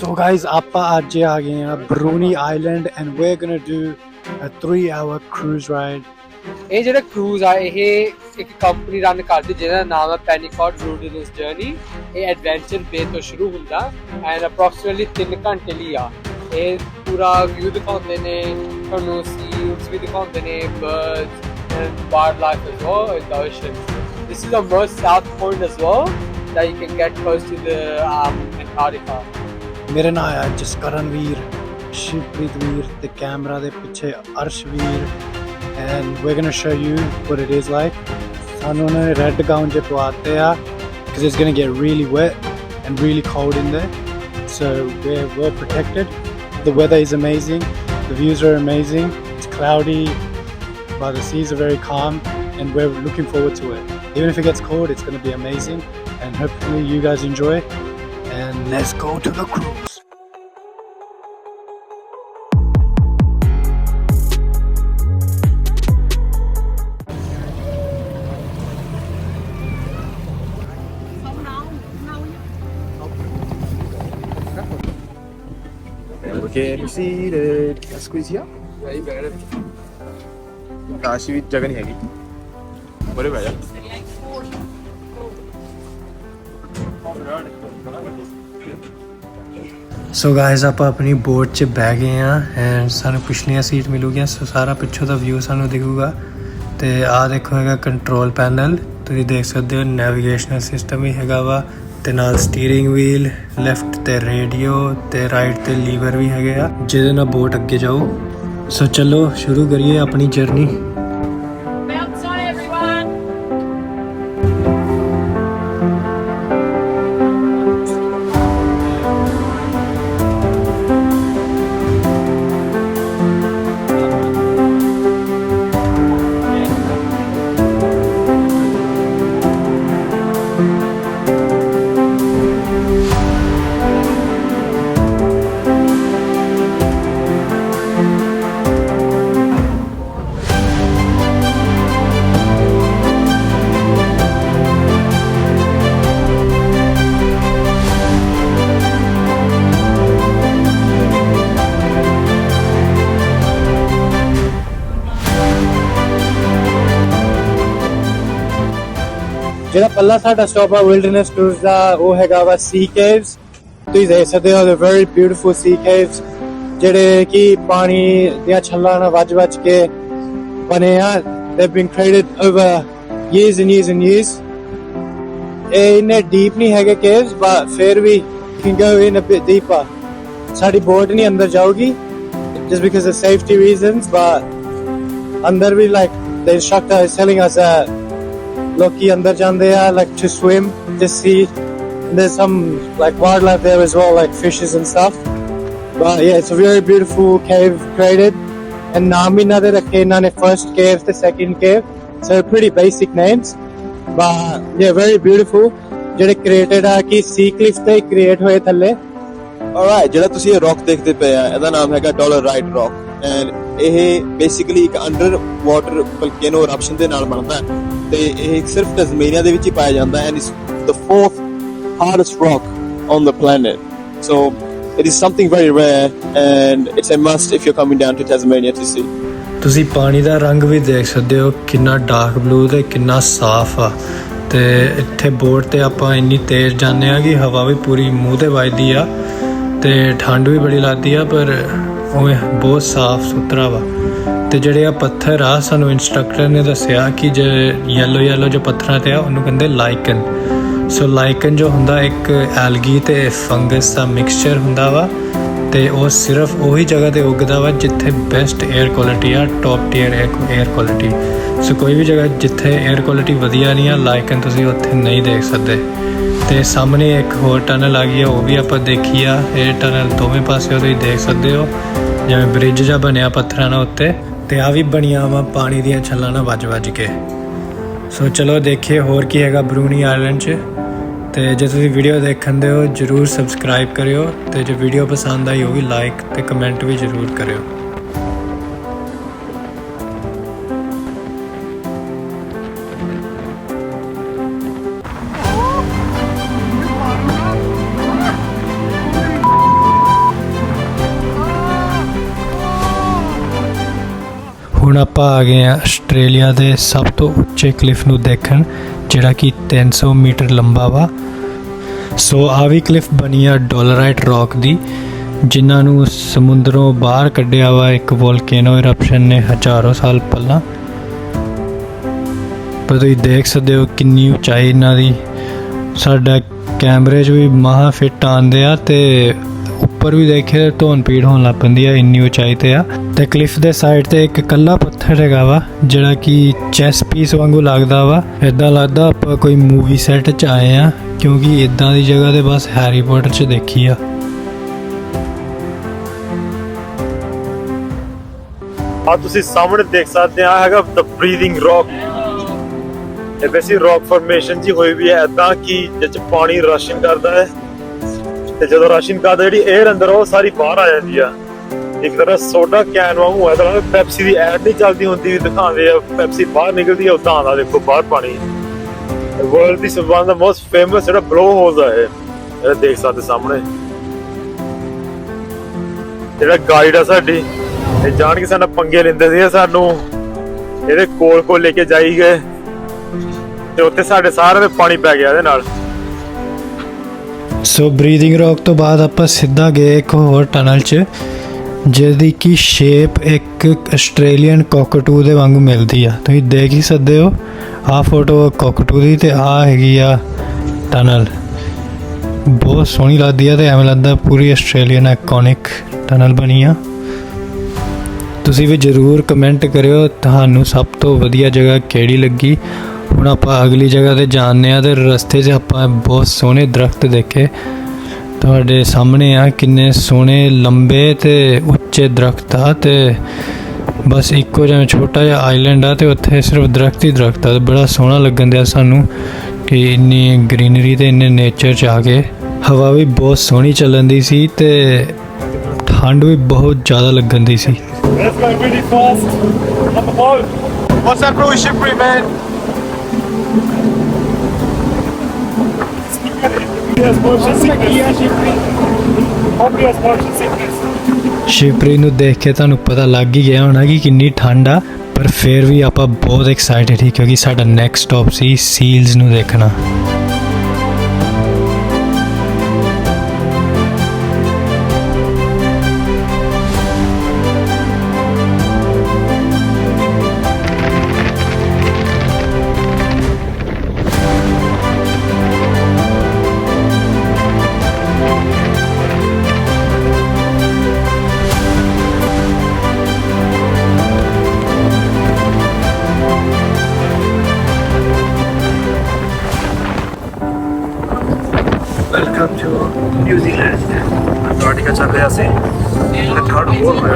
So guys, ਆਪਾਂ ਅੱਜ ਆ ਗਏ ਆ Brunei island and we're gonna do a 3 hour cruise ride. ਇਹ ਜਿਹੜਾ ਕਰੂਜ਼ ਆ ਇਹ ਇੱਕ ਕੰਪਨੀ ਰਨ ਕਰਦੀ ਜਿਹਦਾ ਨਾਮ ਹੈ ਪੈਨੀਕॉट ਰੂਡਨਸ ਜਰਨੀ ਇਹ ਐਡਵੈਂਚਰ ਬੇ ਤੋਂ ਸ਼ੁਰੂ ਹੁੰਦਾ ਐਂਡ ਅਪਰੋਕਸੀਮੇਟਲੀ 3 ਘੰਟੇ ਲਈ ਆ। ਇਹ ਪੂਰਾ ਵਿਊ ਦਿਖਾਉਂਦੇ ਨੇ ਤੁਹਾਨੂੰ ਸੀਲਸ ਵੀ ਦਿਖਾਉਂਦੇ ਨੇ birds and wildlife as well in the ocean this is the most south point as well that you can get close to the um, Antarctica ਮੇਰੇ ਨਾਲ ਆ ਜਸਕਰਨ ਵੀਰ ਸ਼ਿਵਪ੍ਰੀਤ ਵੀਰ ਤੇ ਕੈਮਰਾ ਦੇ ਪਿੱਛੇ ਅਰਸ਼ ਵੀਰ and we're gonna show you what it is like. ਸਾਨੂੰ ਉਹਨਾਂ ਨੇ red gown ਜੇ ਪਵਾਤੇ ਆ because it's gonna get really wet and really cold in there. So we're well protected. The weather is amazing. The views are amazing. It's cloudy, but the seas are very calm and we're looking forward to it. Even if it gets cold, it's going to be amazing and hopefully you guys enjoy. And let's go to the cruise. Get seated. Squeeze here. very bad ਕਾਸ਼ ਵੀ ਜਗ੍ਹਾ ਨਹੀਂ ਹੈਗੀ ਬੜੇ ਬਹਿ ਜਾ so guys ਆਪਾਂ ਆਪਣੀ boat 'ਚ ਬਹਿ ਗਏ ਆ ਐਂਡ ਸਾਨੂੰ ਪਿਛਲੀਆਂ ਸੀਟ ਮਿਲੂਗੀਆਂ ਸੋ ਸਾਰਾ ਪਿੱਛੋਂ ਦਾ ਵਿਊ ਸਾਨੂੰ ਦਿਖੂਗਾ। ਤੇ ਆਹ ਦੇਖੋ ਹੈਗਾ ਕੰਟਰੋਲ ਪੈਨਲ ਤੁਸੀਂ ਦੇਖ ਸਕਦੇ ਹੋ ਨੈਵੀਗੇਸ਼ਨਲ ਸਿਸਟਮ ਵੀ ਹੈਗਾ ਵਾ, ਤੇ ਨਾਲ ਸਟੀਅਰਿੰਗ ਵੀਲ ਲੈਫਟ ਤੇ ਰੇਡੀਓ ਤੇ ਰਾਈਟ ਤੇ ਲੀਵਰ ਵੀ ਹੈਗੇ ਆ, ਜਿਹਦੇ ਨਾਲ ਬੋਟ ਅੱਗੇ ਜਾਓ। ਸੋ ਚਲੋ, ਸ਼ੁਰੂ ਕਰੀਏ ਆਪਣੀ ਜਰਨੀ ਜਿਹੜਾ ਪੱਲਾ ਸਾਡਾ ਸਟਾਪ ਆ ਵਿਲਡਰਨੈਸ ਟੂਰਸ ਦਾ ਉਹ ਹੈਗਾ ਵਾ ਸੀ ਕੇਵਸ ਤੁਸੀਂ ਦੇਖ ਸਕਦੇ ਹੋ ਦੇ ਵੈਰੀ ਬਿਊਟੀਫੁਲ ਸੀ ਕੇਵਸ ਜਿਹੜੇ ਕਿ ਪਾਣੀ ਦੀਆਂ ਛੱਲਾਂ ਨਾਲ ਵੱਜ-ਵੱਜ ਕੇ ਬਣੇ ਆ ਦੇ been created over years and years and years ਇਹ ਇਨੇ ਡੀਪ ਨਹੀਂ ਹੈਗੇ ਕੇਵਸ ਬਟ ਫਿਰ ਵੀ ਕਿੰਗਾ ਵੀ ਨਾ ਡੀਪਾ ਸਾਡੀ ਬੋਟ ਨਹੀਂ ਅੰਦਰ ਜਾਊਗੀ just because of safety reasons but ਅੰਦਰ ਵੀ like the instructor is telling us that ਲੋਕੀ ਅੰਦਰ ਜਾਂਦੇ ਆ like to swim to see there's some like wildlife there as well like fishes and stuff but yeah it's a very beautiful cave created and ਨਾਮ ਇਹਨਾਂ ਦੇ ਰੱਖੇ ਇਹਨਾਂ ਨੇ first cave ਤੇ second cave so pretty basic names but yeah very beautiful ਜਿਹੜੇ created ਆ ਕਿ sea cliff ਤੇ create ਹੋਏ ਥੱਲੇ ਆਲਰਾਈਟ ਜਿਹੜਾ ਤੁਸੀਂ ਇਹ ਰੌਕ ਦੇਖਦੇ ਪਏ ਆ ਇਹਦਾ ਨਾਮ ਹੈਗਾ ਡਾਲਰ ਰਾਈਟ ਰੌਕ ਐਂਡ ਇਹ ਬੇਸਿਕਲੀ ਇੱਕ ਅੰਡਰ ਵਾਟਰ ਵਲਕੇਨੋ eruption ਦੇ ਨਾਲ ਬਣਦਾ ਹੈ ਤੇ ਇਹ ਸਿਰਫ ਟਸਮੇਨੀਆ ਦੇ ਵਿੱਚ ਹੀ ਪਾਇਆ ਜਾਂਦਾ and it's the fourth hardest rock on the planet so it is something very rare, and it's a must if you're coming down to Tasmania to see. ਤੁਸੀਂ ਪਾਣੀ ਦਾ ਰੰਗ ਵੀ ਦੇਖ ਸਕਦੇ ਹੋ, ਕਿੰਨਾ ਡਾਰਕ ਬਲੂ ਤੇ ਕਿੰਨਾ ਸਾਫ਼ ਆ। ਤੇ ਇੱਥੇ ਬੋਟ ਤੇ ਆਪਾਂ ਇੰਨੀ ਤੇਜ਼ ਜਾਂਦੇ ਆ ਕਿ ਹਵਾ ਵੀ ਪੂਰੀ ਮੂੰਹ ਤੇ ਵੱਜਦੀ ਆ, ਤੇ ਠੰਡ ਵੀ ਬੜੀ ਲੱਗਦੀ ਆ, ਪਰ ਉਹ ਬਹੁਤ ਸਾਫ਼ ਸੁਥਰਾ ਵਾ। ਤੇ ਜਿਹੜੇ ਆ ਪੱਥਰ ਆ, ਸਾਨੂੰ ਇਨਸਟ੍ਰਕਟਰ ਨੇ ਦੱਸਿਆ ਕਿ ਜੇ ਯੈਲੋ ਯੈਲੋ ਜੋ ਪੱਥਰਾਂ ਤੇ ਆ, ਉਹਨੂੰ ਕਹਿੰਦੇ ਲਾਈਕਨ ਸੋ ਲਾਈਕਨ ਜੋ ਹੁੰਦਾ ਇੱਕ ਐਲਗੀ ਤੇ ਫੰਗਸ ਦਾ ਮਿਕਸਚਰ ਹੁੰਦਾ ਵਾ ਤੇ ਉਹ ਸਿਰਫ ਉਹੀ ਜਗ੍ਹਾ ਤੇ ਉੱਗਦਾ ਵਾ ਜਿੱਥੇ ਬੈਸਟ 에ਅਰ ਕੁਆਲਿਟੀ ਆ top tier air quality so ਕੋਈ ਵੀ ਜਗ੍ਹਾ ਜਿੱਥੇ 에ਅਰ ਕੁਆਲਿਟੀ ਵਧੀਆ ਨਹੀਂ ਆ ਲਾਈਕਨ ਤੁਸੀਂ ਉੱਥੇ ਨਹੀਂ ਦੇਖ ਸਕਦੇ। ਤੇ ਸਾਹਮਣੇ ਇੱਕ ਹੋਰ ਟਨਲ ਆ ਗਈ ਆ, ਉਹ ਵੀ ਆਪਾਂ ਦੇਖੀ ਆ। ਇਹ ਟਨਲ ਦੋਵੇਂ ਪਾਸੇ ਉਹ ਤੁਸੀਂ ਦੇਖ ਸਕਦੇ ਹੋ। ਜਿਵੇਂ ਬ੍ਰਿਜ ਜਾਂ ਬਣਿਆ ਪੱਥਰਾਂ ਨਾਲ ਉੱਤੇ। ਤੇ ਆ ਵੀ ਬਣੀਆਂ ਵਾ ਪਾਣੀ ਦੀਆਂ ਛੱਲਾਂ ਨਾਲ ਵੱਜ-ਵੱਜ ਕੇ। ਸੋ ਚਲੋ ਦੇਖੀਏ ਹੋਰ ਕੀ ਹੈਗਾ ਬਰੂਨੀ ਆਇਲੈਂਡ 'ਚ। ਤੇ ਜੇ ਤੁਸੀਂ ਵੀਡੀਓ ਦੇਖਣ ਦੇ ਹੋ, ਜਰੂਰ ਸਬਸਕ੍ਰਾਈਬ ਕਰਿਓ ਤੇ ਜੇ ਵੀਡੀਓ ਪਸੰਦ ਆਈ ਹੋਵੇ ਲਾਈਕ ਤੇ ਕਮੈਂਟ ਵੀ ਜਰੂਰ ਕਰਿਓ। ਹੁਣ ਆਪਾਂ ਆ ਗਏ ਆ ਆਸਟ੍ਰੇਲੀਆ ਦੇ ਸਭ ਤੋਂ ਉੱਚੇ ਕਲਿਫ ਨੂੰ ਦੇਖਣ, ਜਿਹੜਾ ਕਿ 300 ਮੀਟਰ ਲੰਬਾ ਵਾ। ਸੋ ਆ ਵੀ ਕਲਿਫ ਬਣੀ ਆ ਡੋਲਰਾਈਟ ਰੌਕ ਦੀ, ਜਿਨ੍ਹਾਂ ਨੂੰ ਸਮੁੰਦਰੋਂ ਬਾਹਰ ਕੱਢਿਆ ਵਾ ਇੱਕ ਵੋਲਕੇਨੋ ਇਰਪਸ਼ਨ ਨੇ ਹਜ਼ਾਰਾਂ ਸਾਲ ਪਹਿਲਾਂ। ਪਰ ਤੁਸੀਂ ਦੇਖ ਸਕਦੇ ਹੋ ਕਿੰਨੀ ਉਚਾਈ ਇਹਨਾਂ ਦੀ। ਸਾਡਾ ਕੈਮਰੇ 'ਚ ਵੀ ਮਹਾ ਫਿੱਟ ਆਉਂਦੇ ਆ ਤੇ ਉੱਪਰ ਵੀ ਦੇਖੇ ਧੌਣ ਪੀੜ ਹੋਣ ਲੱਗ ਪੈਂਦੀ ਆ, ਇੰਨੀ ਉਚਾਈ ਤੇ ਆ। ਤੇ ਕਲਿਫ ਦੇ ਸਾਈਡ ਤੇ ਇੱਕ ਕੱਲਾ ਪੱਥਰ ਹੈਗਾ ਵਾ, ਜਿਹੜਾ ਕਿ ਚੈਸ ਪੀਸ ਵਾਂਗੂ ਲੱਗਦਾ ਵਾ। ਇਦਾਂ ਲੱਗਦਾ ਆਪਾਂ ਕੋਈ ਮੂਵੀ ਸੈੱਟ 'ਚ ਆਏ ਆ, ਕਿਉਂਕਿ ਇਦਾਂ ਦੀ ਜਗ੍ਹਾ ਤੇ ਬਸ ਹੈਰੀ ਪੋਟਰ 'ਚ ਦੇਖੀ ਆ। ਆ ਤੁਸੀਂ ਸਾਹਮਣੇ ਦੇਖ ਸਕਦੇ ਆ, ਹੈਗਾ ਦ ਬਰੀਥਿੰਗ ਰੌਕ ਇਹ ਵੈਸੀ ਰੌਕ ਫਾਰਮੇਸ਼ਨ ਜੀ ਹੋਈ ਵੀ ਹੈ ਇਦਾਂ ਕਿ ਜਿਹ ਪਾਣੀ ਰਸ਼ਿੰਗ ਕਰਦਾ ਹੈ। ਤੇ ਜਦੋਂ ਰਾਸ਼ਨ ਕਰਦਾ ਜਿਹੜੀ 에ਅਰ ਅੰਦਰ ਉਹ ਸਾਰੀ ਬਾਹਰ ਆ ਜਾਂਦੀ ਆ। ਇੱਕ ਤਰ੍ਹਾਂ ਸੋਡਾ ਕੈਨ ਵਾਂਗੂ ਹੈ ਤਾਂ ਪੈਪਸੀ ਦੀ ਐਡ ਨਹੀਂ ਚੱਲਦੀ ਹੁੰਦੀ ਵੀ ਦਿਖਾਉਂਦੇ ਆ ਪੈਪਸੀ ਬਾਹਰ ਨਿਕਲਦੀ ਆ, ਉਦਾਂ ਆਉਂਦਾ, ਦੇਖੋ, ਬਾਹਰ ਪਾਣੀ। ਵਰਲਡ ਦੀ ਵਨ ਦਾ ਮੋਸਟ ਫੇਮਸ ਜਿਹੜਾ ਬਲੋ ਹੋਜ਼ ਆ ਇਹ ਦੇਖ ਸਕਦੇ ਸਾਹਮਣੇ। ਜਿਹੜਾ ਗਾਈਡ ਆ ਸਾਡੀ, ਇਹ ਜਾਣ ਕੇ ਸਾਨੂੰ ਪੰਗੇ ਲੈਂਦੇ ਸੀ ਸਾਨੂੰ। ਇਹਦੇ ਕੋਲ ਕੋਲ ਲੈ ਕੇ ਜਾਈ ਗਏ। ਤੇ ਉੱਥੇ ਸਾਡੇ ਸਾਰੇ ਦੇ ਪਾਣੀ ਪੈ ਗਿਆ ਇਹਦੇ ਨਾਲ। ਸੋ ਬਰੀਥਿੰਗ ਰੌਕ ਤੋਂ ਬਾਅਦ ਆਪਾਂ ਸਿੱਧਾ ਗਏ ਇੱਕ ਹੋਰ ਟਨਲ 'ਚ, ਜਿਹਦੀ ਕੀ ਸ਼ੇਪ ਇੱਕ ਆਸਟ੍ਰੇਲੀਅਨ ਕੋਕਟੂ ਦੇ ਵਾਂਗੂ ਮਿਲਦੀ ਆ। ਤੁਸੀਂ ਦੇਖ ਹੀ ਸਕਦੇ ਹੋ, ਆਹ ਫੋਟੋ ਕੋਕਟੂ ਦੀ ਤੇ ਆਹ ਹੈਗੀ ਆ ਟਨਲ ਬਹੁਤ ਸੋਹਣੀ ਲੱਗਦੀ ਆ ਤੇ ਐਵੇਂ ਲੱਗਦਾ ਪੂਰੀ ਆਸਟ੍ਰੇਲੀਅਨ ਆਈਕੋਨਿਕ ਟਨਲ ਬਣੀ ਆ। ਤੁਸੀਂ ਵੀ ਜਰੂਰ ਕਮੈਂਟ ਕਰਿਓ, ਤੁਹਾਨੂੰ ਸਭ ਤੋਂ ਵਧੀਆ ਜਗ੍ਹਾ ਕਿਹੜੀ ਲੱਗੀ? ਹੁਣ ਆਪਾਂ ਅਗਲੀ ਜਗ੍ਹਾ ਤੇ ਜਾਂਦੇ ਆ ਤੇ ਰਸਤੇ 'ਚ ਆਪਾਂ ਬਹੁਤ ਸੋਹਣੇ ਦਰਖਤ ਦੇਖੇ ਤੁਹਾਡੇ ਸਾਹਮਣੇ ਆ ਕਿੰਨੇ ਸੋਹਣੇ ਲੰਬੇ ਤੇ ਉੱਚੇ ਦਰਖਤ ਆ ਤੇ ਬਸ ਇੱਕੋ ਜਿਹਾ ਛੋਟਾ ਜਿਹਾ ਆਈਲੈਂਡ ਆ ਤੇ ਉੱਥੇ ਸਿਰਫ ਦਰਖਤ ਹੀ ਦਰਖਤ ਆ ਬੜਾ ਸੋਹਣਾ ਲੱਗਣ ਦਿਆ ਸਾਨੂੰ ਕਿ ਇੰਨੀ ਗ੍ਰੀਨਰੀ ਤੇ ਇੰਨੇ ਨੇਚਰ ਚ ਆ ਕੇ ਹਵਾ ਵੀ ਬਹੁਤ ਸੋਹਣੀ ਚੱਲਣ ਦੀ ਸੀ ਤੇ ਠੰਡ ਵੀ ਬਹੁਤ ਜ਼ਿਆਦਾ ਲੱਗਣ ਦੀ ਸੀ Let's go really fast on the boat. What's that bro shippery man? Yes, ਸ਼ਿਵਪ੍ਰੀ ਨੂੰ ਦੇਖ ਕੇ ਤੁਹਾਨੂੰ ਪਤਾ ਲੱਗ ਹੀ ਗਿਆ ਹੋਣਾ ਕਿ ਕਿੰਨੀ ਠੰਡ ਆ, ਪਰ ਫਿਰ ਵੀ ਆਪਾਂ ਬਹੁਤ ਐਕਸਾਈਟਡ ਸੀ ਕਿਉਂਕਿ ਸਾਡਾ ਨੈਕਸਟ ਸਟਾਪ ਸੀ ਸੀਲਸ ਨੂੰ ਦੇਖਣਾ।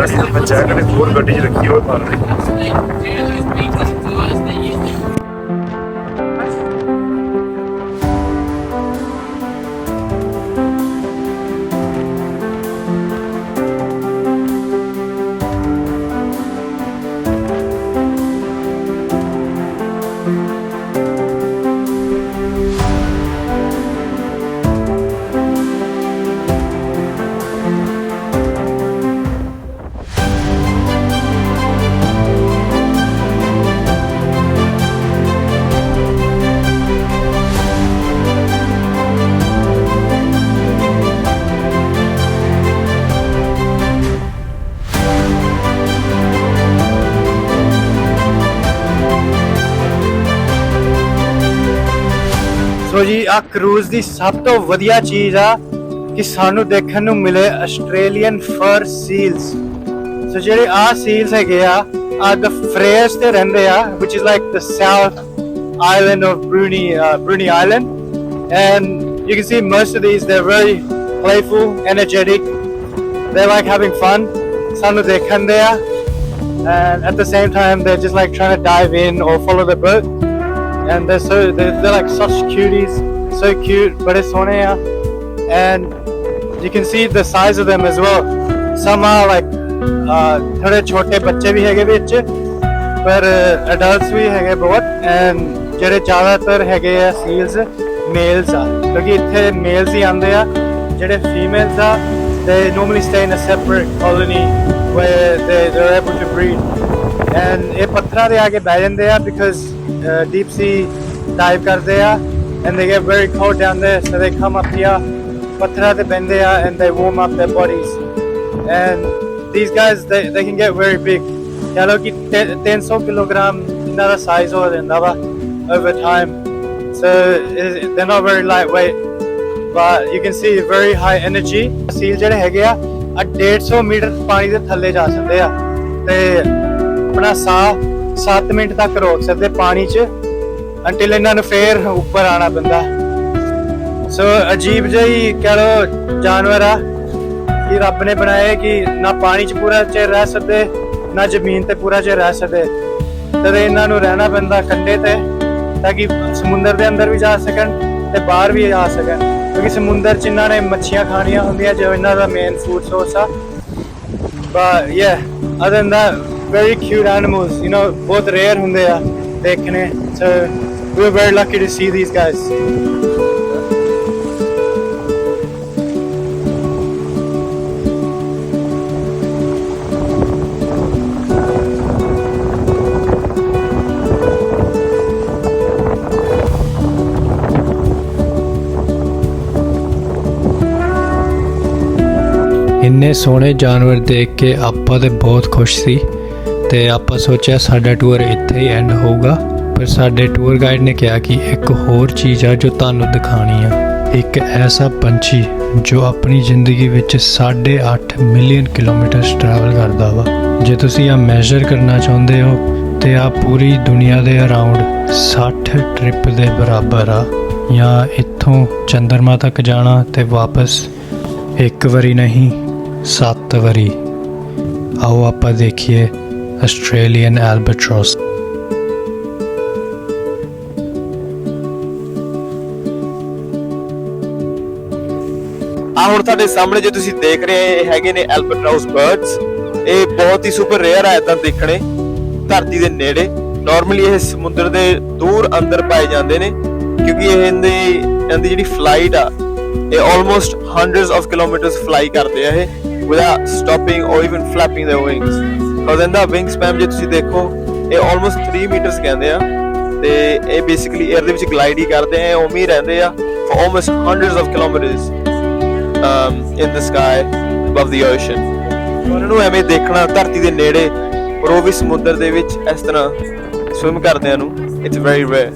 ਥਰਡ ਹੋਰ ਹੋਇਆ ਨੇ ਹੋਰ ਗੱਡੀ 'ਚ ਰੱਖੀ ਹੋਰ ਪਾ ਲਈ ਆ ਕਰੂਜ਼ ਦੀ ਸਭ ਤੋਂ ਵਧੀਆ ਚੀਜ਼ ਆ ਕਿ ਸਾਨੂੰ ਦੇਖਣ ਨੂੰ ਮਿਲੇ ਆਸਟ੍ਰੇਲੀਅਨ ਫਰ ਸੀਲਸ ਸੋ ਜਿਹੜੇ ਆ ਸੀਲਸ ਹੈਗੇ ਆ ਆ ਦ ਫਰੇਸ ਤੇ ਰਹਿੰਦੇ ਆ which is like the south island of Brunei uh, Brunei Island and you can see most of these they're very playful energetic they like having fun ਸਾਨੂੰ ਦੇਖਣ ਦੇ ਆ and at the same time they're just like trying to dive in or follow the boat and they're so they're, they're like such cuties So cute ਬੜੇ ਸੋਹਣੇ ਆ and you can see the size of them as well some are like uh, ਥੋੜੇ ਛੋਟੇ ਬੱਚੇ ਵੀ ਹੈਗੇ ਵਿੱਚ ਪਰ adults ਵੀ ਹੈਗੇ ਬਹੁਤ and ਜਿਹੜੇ ਜ਼ਿਆਦਾਤਰ ਹੈਗੇ ਆ seals males ਆ ਕਿਉਂਕਿ ਇੱਥੇ males ਹੀ ਆਉਂਦੇ ਆ ਜਿਹੜੇ females ਆ they normally stay in a separate colony where they, they're able to breed and ਇਹ ਪੱਥਰਾਂ ਦੇ ਆ ਕੇ ਬਹਿ ਜਾਂਦੇ ਆ ਬਿਕਾਜ਼ ਡੀਪ ਸੀ ਡਾਈਵ ਕਰਦੇ ਆ and they get very cold down there, so they come up here, and they warm up their bodies. And these guys, they, they can get very big. Kya log 300 kilogram inara size or another over time. So they're not very lightweight, but you can see very high energy. ਸੀਲ ਜਿਹੜੇ a ਆ ਆ 150 Pani the ਦੇ ਥੱਲੇ ਜਾ ਸਕਦੇ ਆ ਤੇ ਆਪਣਾ ਸਾਹ 7 ਮਿੰਟ ਤੱਕ ਰੋਕ ਸਕਦੇ pani 'ਚ ਅੰਟਿਲ ਇਹਨਾਂ ਨੂੰ ਫੇਰ ਉੱਪਰ ਆਣਾ ਪੈਂਦਾ। ਸੋ ਅਜੀਬ ਜਿਹੀ ਕਹ ਲੋ ਜਾਨਵਰ ਆ, ਕਿ ਰੱਬ ਨੇ ਬਣਾਏ ਕਿ ਨਾ ਪਾਣੀ 'ਚ ਪੂਰਾ ਚਿਰ ਰਹਿ ਸਕਦੇ, ਨਾ ਜ਼ਮੀਨ ਤੇ ਪੂਰਾ ਚਿਰ ਰਹਿ ਸਕਦੇ। ਤੇ ਇਹਨਾਂ ਨੂੰ ਰਹਿਣਾ ਪੈਂਦਾ ਖੱਡੇ ਤੇ, ਤਾਂ ਕਿ ਸਮੁੰਦਰ ਦੇ ਅੰਦਰ ਵੀ ਜਾ ਸਕਣ ਤੇ ਬਾਹਰ ਵੀ ਆ ਸਕਣ। ਕਿਉਂਕਿ ਸਮੁੰਦਰ 'ਚ ਇਹਨਾਂ ਨੇ ਮੱਛੀਆਂ ਖਾਣੀਆਂ ਹੁੰਦੀਆਂ, ਜੋ ਇਹਨਾਂ ਦਾ ਮੇਨ ਫੂਡ ਸੋਰਸ ਆ। But, yeah, other than that, very cute animals, you know, ਬਹੁਤ ਰੇਅਰ ਹੁੰਦੇ ਆ ਦੇਖਣੇ। So we were very lucky to see these guys. ਇੰਨੇ ਸੋਹਣੇ ਜਾਨਵਰ ਦੇਖ ਕੇ ਆਪਾਂ ਤੇ ਬਹੁਤ ਖੁਸ਼ ਸੀ ਤੇ ਆਪਾਂ ਸੋਚਿਆ ਸਾਡਾ ਟੂਰ ਇੱਥੇ ਹੀ ਐਂਡ ਹੋਊਗਾ। ਪਰ ਸਾਡੇ ਟੂਰ ਗਾਈਡ ਨੇ ਕਿਹਾ ਕਿ ਇੱਕ ਹੋਰ ਚੀਜ਼ ਆ ਜੋ ਤੁਹਾਨੂੰ ਦਿਖਾਣੀ ਆ। ਇੱਕ ਐਸਾ ਪੰਛੀ ਜੋ ਆਪਣੀ ਜ਼ਿੰਦਗੀ ਵਿੱਚ 8.5 ਮਿਲੀਅਨ ਕਿਲੋਮੀਟਰ ਟਰੈਵਲ ਕਰਦਾ ਵਾ। ਜੇ ਤੁਸੀਂ ਆ ਮੈਜ਼ਰ ਕਰਨਾ ਚਾਹੁੰਦੇ ਹੋ, ਤੇ ਆ ਪੂਰੀ ਦੁਨੀਆ ਦੇ ਅਰਾਊਂਡ 60 ਟ੍ਰਿਪ ਦੇ ਬਰਾਬਰ ਆ। ਜਾਂ ਇੱਥੋਂ ਚੰਦਰਮਾ ਤੱਕ ਜਾਣਾ ਤੇ ਵਾਪਸ ਇੱਕ ਵਾਰੀ ਨਹੀਂ, ਸੱਤ ਵਾਰੀ। ਆਓ ਆਪਾਂ ਦੇਖੀਏ ਆਸਟ੍ਰੇਲੀਅਨ ਐਲਬੈਟਰੋਸ ਆ ਹੁਣ ਤੁਹਾਡੇ ਸਾਹਮਣੇ ਜੇ ਤੁਸੀਂ ਦੇਖ ਰਹੇ ਇਹ ਹੈਗੇ ਨੇ ਐਲਬਟਰਾਉਸ ਬਰਡਸ ਇਹ ਬਹੁਤ ਹੀ ਸੁਪਰ ਰੇਅਰ ਆ ਇਦਾਂ ਦੇਖਣੇ, ਧਰਤੀ ਦੇ ਨੇੜੇ। ਨਾਰਮਲੀ ਇਹ ਸਮੁੰਦਰ ਦੇ ਦੂਰ ਅੰਦਰ ਪਾਏ ਜਾਂਦੇ ਨੇ, ਕਿਉਂਕਿ ਇਹ ਇਹਦੀ ਇਹਦੀ ਜਿਹੜੀ ਫਲਾਈਟ ਆ, ਇਹ almost hundreds of kilometres fly ਕਰਦੇ ਆ ਇਹ without stopping or even flapping their wings because ਇਹਦਾ ਵਿੰਗ ਸਪੈਮ ਜੇ ਤੁਸੀਂ ਦੇਖੋ, ਇਹ ਆਲਮੋਸਟ 3 ਮੀਟਰਸ ਕਹਿੰਦੇ ਆ, ਤੇ ਇਹ ਬੇਸਿਕਲੀ 에ਅਰ ਦੇ ਵਿੱਚ ਗਲਾਈਡ ਹੀ ਕਰਦੇ ਆ ਉਵੇਂ ਹੀ ਰਹਿੰਦੇ ਆ for almost hundreds of kilometres um, in the sky above the ਉਹਨਾਂ ਨੂੰ ਐਵੇਂ ਦੇਖਣਾ ਧਰਤੀ ਦੇ ਨੇੜੇ ਪਰ ਉਹ ਵੀ ਸਮੁੰਦਰ ਦੇ ਵਿੱਚ ਇਸ ਤਰ੍ਹਾਂ ਸਵਿਮ ਕਰਦਿਆਂ ਨੂੰ ਇਟਸ ਵੈਰੀ ਰੇਅਰ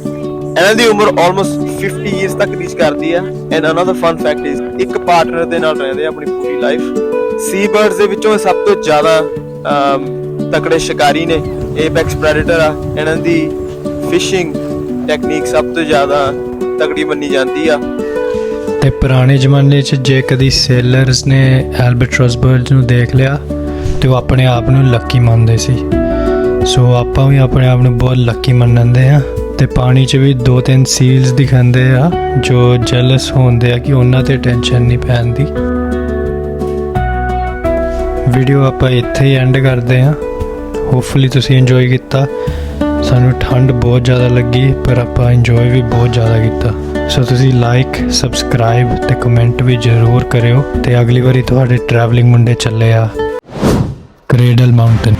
ਇਹਨਾਂ ਦੀ ਉਮਰ ਆਲਮੋਸਟ 50 ਇਅਰਸ ਤੱਕ ਰੀਚ ਕਰਦੀ ਆ। And another fun fact is ਇੱਕ ਪਾਰਟਨਰ ਦੇ ਨਾਲ ਰਹਿੰਦੇ ਆ ਆਪਣੀ ਪੂਰੀ ਲਾਈਫ ਸੀ ਬਰਡਸ ਦੇ ਵਿੱਚੋਂ ਸਭ ਤੋਂ ਜ਼ਿਆਦਾ um, ਤਕੜੇ ਸ਼ਿਕਾਰੀ ਨੇ। ਏਪੈਕਸ ਪ੍ਰੈਡੇਟਰ ਆ। ਇਹਨਾਂ ਦੀ ਫਿਸ਼ਿੰਗ ਟੈਕਨੀਕ ਸਭ ਤੋਂ ਜ਼ਿਆਦਾ ਤਕੜੀ ਮੰਨੀ ਜਾਂਦੀ ਆ। ਤੇ ਪੁਰਾਣੇ ਜ਼ਮਾਨੇ 'ਚ ਜੇ ਕਦੀ ਸੇਲਰਸ ਨੇ ਐਲਬਰਟ ਬਰਡਸ ਨੂੰ ਦੇਖ ਲਿਆ, ਤੇ ਉਹ ਆਪਣੇ ਆਪ ਨੂੰ ਲੱਕੀ ਮੰਨਦੇ ਸੀ। ਸੋ ਆਪਾਂ ਵੀ ਆਪਣੇ ਆਪ ਨੂੰ ਬਹੁਤ ਲੱਕੀ ਮੰਨਦੇ ਆ ਤੇ ਪਾਣੀ 'ਚ ਵੀ ਦੋ ਤਿੰਨ ਸੀਲਸ ਦਿਖਾਉਂਦੇ ਆ, ਜੋ ਜੈਲਸ ਹੁੰਦੇ ਆ ਕਿ ਉਹਨਾਂ ਤੇ ਟੈਨਸ਼ਨ ਨਹੀਂ ਪੈਂਦੀ ਵੀਡੀਓ ਆਪਾਂ ਇੱਥੇ ਹੀ ਐਂਡ ਕਰਦੇ ਆ ਹੋਪਫੁਲੀ ਤੁਸੀਂ ਇੰਜੋਏ ਕੀਤਾ। ਸਾਨੂੰ ਠੰਡ ਬਹੁਤ ਜ਼ਿਆਦਾ ਲੱਗੀ, ਪਰ ਆਪਾਂ ਇੰਜੋਏ ਵੀ ਬਹੁਤ ਜ਼ਿਆਦਾ ਕੀਤਾ। ਸੋ ਤੁਸੀਂ ਲਾਈਕ ਸਬਸਕ੍ਰਾਈਬ ਤੇ ਕਮੈਂਟ ਵੀ ਜ਼ਰੂਰ ਕਰਿਓ ਤੇ ਅਗਲੀ ਵਾਰੀ ਤੁਹਾਡੇ ਟਰੈਵਲਿੰਗ ਮੁੰਡੇ ਚੱਲੇ ਆ। ਕ੍ਰੇਡਲ ਮਾਊਂਟਨ